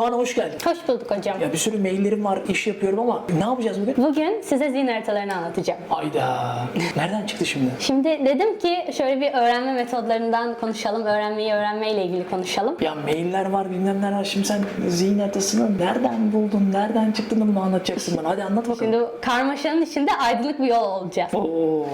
Tuana hoş geldin. Hoş bulduk hocam. Ya bir sürü maillerim var, iş yapıyorum ama ne yapacağız bugün? Bugün size zihin haritalarını anlatacağım. Ayda. Nereden çıktı şimdi? Şimdi dedim ki şöyle bir öğrenme metodlarından konuşalım. Öğrenmeyi öğrenmeyle ilgili konuşalım. Ya mailler var bilmem ne var. Şimdi sen zihin haritasını nereden buldun, nereden çıktın da bunu anlatacaksın bana. Hadi anlat bakalım. Şimdi karmaşanın içinde aydınlık bir yol olacak. Oo,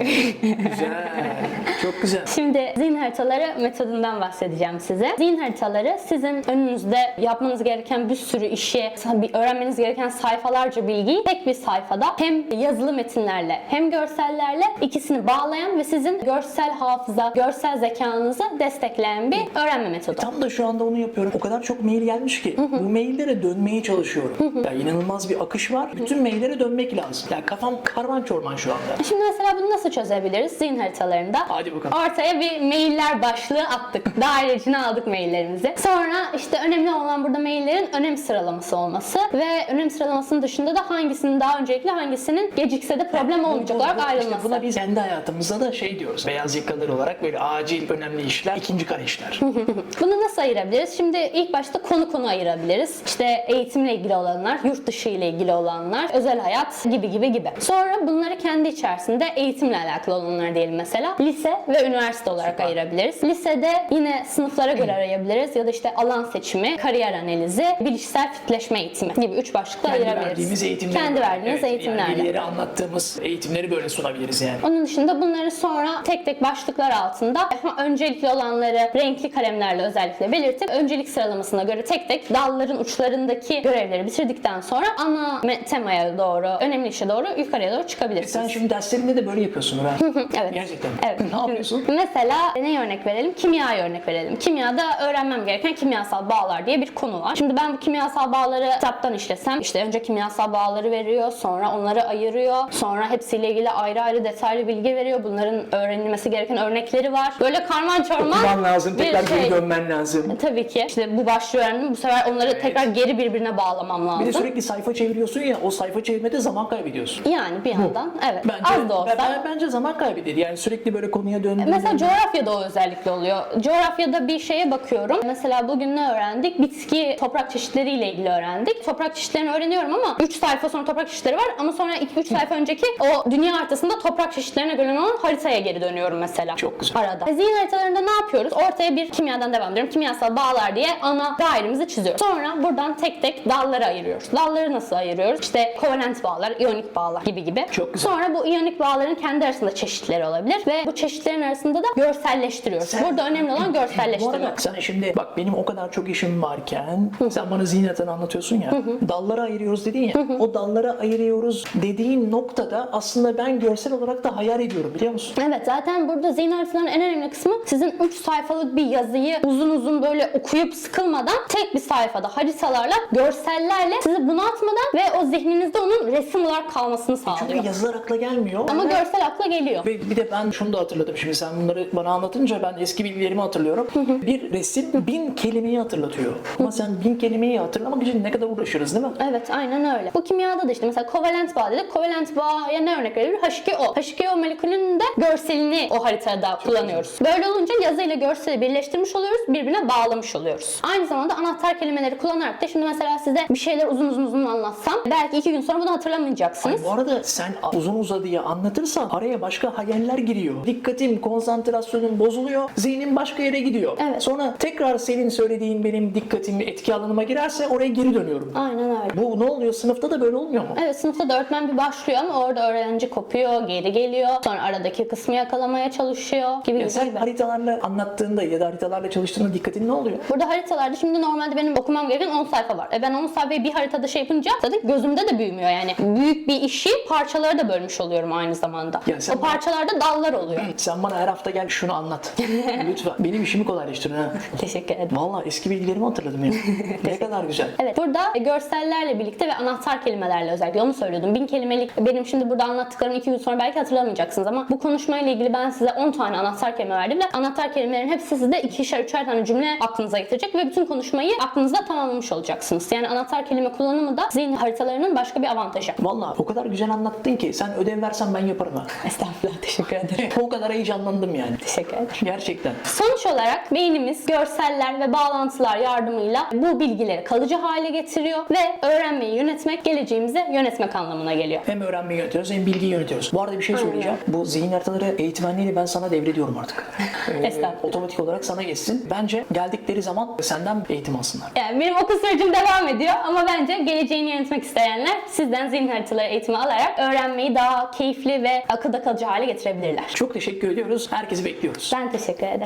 güzel. Çok güzel. Şimdi zihin haritaları metodundan bahsedeceğim size. Zihin haritaları sizin önünüzde yapmanız gereken bir sürü işi, bir öğrenmeniz gereken sayfalarca bilgiyi tek bir sayfada hem yazılı metinlerle hem görsellerle ikisini bağlayan ve sizin görsel hafıza, görsel zekanızı destekleyen bir öğrenme metodu. Tam da şu anda onu yapıyorum. O kadar çok mail gelmiş ki bu maillere dönmeye çalışıyorum. ya inanılmaz bir akış var. Bütün maillere dönmek lazım. Ya kafam karman çorman şu anda. Şimdi mesela bunu nasıl çözebiliriz zihin haritalarında? Hadi bakalım. Ortaya bir mailler başlığı attık. Daire içine aldık maillerimizi. Sonra işte önemli olan burada maillerin önem sıralaması olması ve önem sıralamasının dışında da hangisinin daha öncelikli hangisinin gecikse de problem olmayacak Bu- bu- olarak işte ayrılması. buna biz kendi hayatımızda da şey diyoruz. Beyaz yakalılar olarak böyle acil önemli işler, ikinci kare işler. Bunu nasıl ayırabiliriz? Şimdi ilk başta konu konu ayırabiliriz. İşte eğitimle ilgili olanlar, yurt dışı ile ilgili olanlar, özel hayat gibi gibi gibi. Sonra bunları kendi içerisinde eğitimle alakalı olanlar diyelim mesela. Lise ve üniversite olarak Süper. ayırabiliriz. Lisede yine sınıflara göre arayabiliriz ya da işte alan seçimi, kariyer analizi, bilişsel fitleşme eğitimi gibi üç başlıkla Kendi ayırabiliriz. verdiğimiz eğitimleri. Kendi verdiğiniz Evet, eğitimlerle. Yani birileri anlattığımız eğitimleri böyle sunabiliriz yani. Onun dışında bunları sonra tek tek başlıklar altında ama öncelikli olanları renkli kalemlerle özellikle belirtip öncelik sıralamasına göre tek tek dalların uçlarındaki görevleri bitirdikten sonra ana temaya doğru, önemli işe doğru yukarıya doğru E çıkabilirsiniz. sen şimdi derslerinde de böyle yapıyorsun Ömer. Evet. Gerçekten. Evet. Ne yapıyorsun? Mesela ne örnek verelim? Kimyaya örnek verelim. Kimyada öğrenmem gereken kimyasal bağlar diye bir konu var. Şimdi ben bu kimyasal bağları kitaptan işlesem işte önce kimyasal bağları veriyor, sonra onları ayırıyor, sonra hepsiyle ilgili ayrı ayrı detaylı bilgi veriyor. Bunların öğrenilmesi gereken örnekleri var. Böyle karman çorman Okuman lazım, tekrar geri şey. dönmen lazım. Tabii ki. İşte bu başlığı öğrendim. Bu sefer onları tekrar geri birbirine bağlamam lazım. Bir de sürekli sayfa çeviriyorsun ya, o sayfa çevirmede zaman kaybediyorsun. Yani bir yandan evet. Bence, Az da olsa. ben- ben- bence zaman kaybeder. Yani sürekli böyle konuya döndüğün Mesela coğrafyada o özellikle oluyor. Coğrafyada bir şeye bakıyorum. Mesela bugün ne öğrendik? Bitki toprak çeşitleriyle ilgili öğrendik. Toprak çeşitlerini öğreniyorum ama 3 sayfa sonra toprak çeşitleri var ama sonra 2-3 sayfa önceki o dünya haritasında toprak çeşitlerine göre olan haritaya geri dönüyorum mesela. Çok güzel. Arada. E, Zihin haritalarında ne yapıyoruz? Ortaya bir kimyadan devam ediyorum. Kimyasal bağlar diye ana dairemizi çiziyoruz. Sonra buradan tek tek dallara ayırıyoruz. Dalları nasıl ayırıyoruz? İşte kovalent bağlar, iyonik bağlar gibi gibi. Çok güzel. Sonra bu iyonik bağların kendi arasında çeşitleri olabilir ve bu çeşitlerin arasında da görselleştiriyoruz. Sen- Burada önemli olan Bu görselleştirmek. arada sen şimdi bak benim o kadar çok işim varken sen bana zihniyetten anlatıyorsun ya dallara ayırıyoruz dedin ya o dallara ayırıyoruz dediğin noktada aslında ben görsel olarak da hayal ediyorum biliyor musun? Evet zaten burada zihin haritalarının en önemli kısmı sizin 3 sayfalık bir yazıyı uzun uzun böyle okuyup sıkılmadan tek bir sayfada haritalarla, görsellerle sizi bunaltmadan ve o zihninizde onun resim olarak kalmasını sağlıyor. Çünkü yazılar akla gelmiyor. Ama görsel akla geliyor. Ve bir de ben şunu da hatırladım şimdi sen bunları bana anlatınca ben eski bilgilerimi hatırlıyorum. bir resim bin kelimeyi hatırlatıyor. Ama sen bin kelimeyi hatırlamak için ne kadar uğraşırız değil mi? Evet aynen öyle. Bu kimyada da işte mesela kovalent bağ dedik. Kovalent bağa ne örnek verilir? H2O. H2O molekülünün de görselini o haritada kullanıyoruz. Böyle olunca yazı ile görseli birleştirmiş oluyoruz. Birbirine bağlamış oluyoruz. Aynı zamanda anahtar kelimeleri kullanarak da şimdi mesela size bir şeyler uzun uzun uzun anlatsam belki iki gün sonra bunu hatırlamayacaksınız. Bu arada sen uzun uzadıya anlatırsan araya başka hayaller giriyor. Dikkatim, konsantrasyonum bozuluyor. Zihnim başka yere gidiyor. Evet. Sonra tekrar senin söylediğin benim dikkatim etki alanıma girerse oraya geri dönüyorum. Aynen öyle. Bu ne oluyor? Sınıfta da böyle olmuyor mu? Evet sınıfta da öğretmen bir başlıyor ama orada öğrenci kopuyor, geri geliyor. Sonra aradaki kısmı yakalamaya çalışıyor gibi Ya gibi. sen haritalarla anlattığında ya da haritalarla çalıştığında dikkatin ne oluyor? Burada haritalarda şimdi normalde benim okumam gereken 10 sayfa var. E ben 10 sayfayı bir haritada şey yapınca zaten gözümde de büyümüyor yani. Büyük bir işi parçalara da bölmüş oluyorum aynı zamanda. Ya o parçalarda dallar oluyor. Sen bana her hafta gel şunu anlat. Lütfen. Benim işimi kolaylaştırın ha. Teşekkür ederim. Vallahi eski bilgilerimi hatırladım ya. ne kadar güzel. Evet burada görsellerle birlikte ve anahtar kelimelerle özellikle onu söylüyordum. Bin kelimelik benim şimdi burada anlattıklarımı iki gün sonra belki hatırlamayacaksınız ama bu konuşmayla ilgili ben size 10 tane anahtar kelime verdim ve anahtar kelimelerin hepsi size ikişer üçer tane cümle aklınıza getirecek ve bütün konuşmayı aklınızda tamamlamış olacaksınız. Yani anahtar kelime kullanımı da zihin haritalarının başka bir avantajı. Vallahi o kadar güzel anlattın ki sen ödev versen ben yaparım ha. Estağfurullah teşekkür ederim. o kadar heyecanlandım yani. Teşekkür ederim. Gerçekten. Sonuç olarak beynimiz görseller ve bağlantılar yardımıyla bu bilgiyi bilgileri kalıcı hale getiriyor ve öğrenmeyi yönetmek geleceğimizi yönetmek anlamına geliyor. Hem öğrenmeyi yönetiyoruz hem bilgiyi yönetiyoruz. Bu arada bir şey söyleyeceğim. Bu zihin haritaları eğitmenliğini ben sana devrediyorum artık. Ee, otomatik olarak sana geçsin. Bence geldikleri zaman senden eğitim alsınlar. Yani benim okul sürecim devam ediyor ama bence geleceğini yönetmek isteyenler sizden zihin haritaları eğitimi alarak öğrenmeyi daha keyifli ve akılda kalıcı hale getirebilirler. Çok teşekkür ediyoruz. Herkesi bekliyoruz. Ben teşekkür ederim.